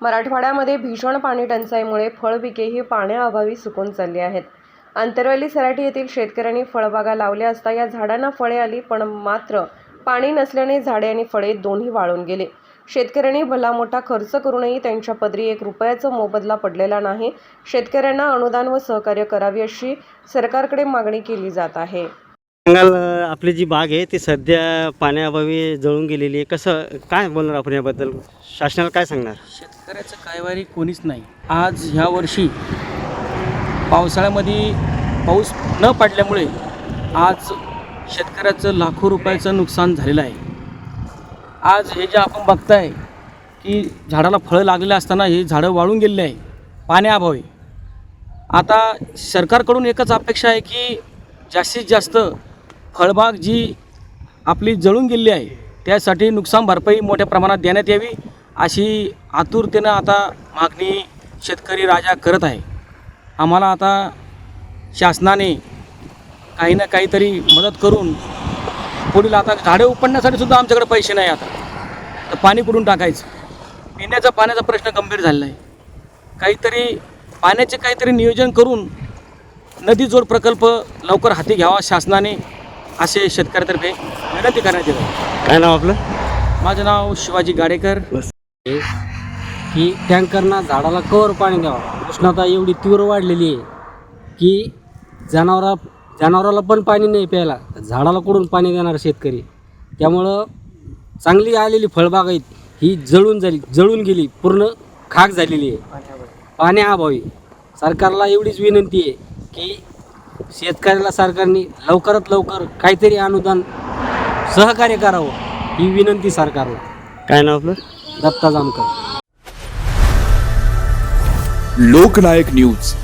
मराठवाड्यामध्ये भीषण पाणी टंचाईमुळे फळपिकेही पाण्याअभावी सुकून चालली आहेत. आंतरवेली सराठी येथील शेतकऱ्यांनी फळबागा लावल्या असता या झाडांना फळे आली पण मात्र पाणी नसल्याने झाडे आणि फळे दोन्ही वाळून गेले. शेतकऱ्यांनी भला मोठा खर्च करूनही त्यांच्या पदरी एक रुपयाचा मोबदला पडलेला नाही. शेतकऱ्यांना अनुदान व सहकार्य करावे अशी सरकारकडे मागणी केली जात आहे. आपली जी बाग आहे ती सध्या पाण्याअभावी जळून गेलेली आहे. कसं काय बोलणार आपण याबद्दल? शासनाला काय सांगणार? शेतकऱ्याचं कायवारी कोणीच नाही. आज ह्या वर्षी पावसाळ्यामध्ये पाऊस न पडल्यामुळे आज शेतकऱ्याचं लाखो रुपयाचं नुकसान झालेलं आहे. आज हे जे आपण बघताय की झाडाला फळं लागलेलं असताना हे झाडं वाळून गेलेले आहे पाण्याअभावी. आता सरकारकडून एकच अपेक्षा आहे की जास्तीत जास्त फळबाग जी आपली जळून गेलेली आहे त्यासाठी नुकसान भरपाई मोठ्या प्रमाणात देण्यात यावी अशी आतुरतेनं आता मागणी शेतकरी राजा करत आहे. आम्हाला आता शासनाने काही ना काहीतरी मदत करून पुढील आता झाडे उपडण्यासाठी सुद्धा आमच्याकडे पैसे नाही आता. तर पाणी कुठून टाकायचं? पिण्याचा पाण्याचा प्रश्न गंभीर झालेला आहे. काहीतरी पाण्याचे काहीतरी नियोजन करून नदी जोड प्रकल्प लवकर हाती घ्यावा शासनाने. असे शेतकऱ्यातर्फे विनंती करण्यात येत. आहे काय नाव आपलं? माझं नाव शिवाजी गाडेकर. की टँकरना झाडाला कवर पाणी द्यावं. उष्णता एवढी तीव्र वाढलेली आहे की जनावरा जनावराला पण पाणी नाही प्यायला. झाडाला कुठून पाणी देणार शेतकरी? त्यामुळं चांगली आलेली फळबाग आहेत ही जळून झाली जळून गेली पूर्ण खाक झालेली आहे. पाण्याअभावी सरकारला एवढीच विनंती आहे की शेतकऱ्याला सरकारने लवकरात लवकर काहीतरी अनुदान सहकार्य करावं ही विनंती सरकारला. काय नाव आपलं? दत्ता जामकर. लोकनायक न्यूज.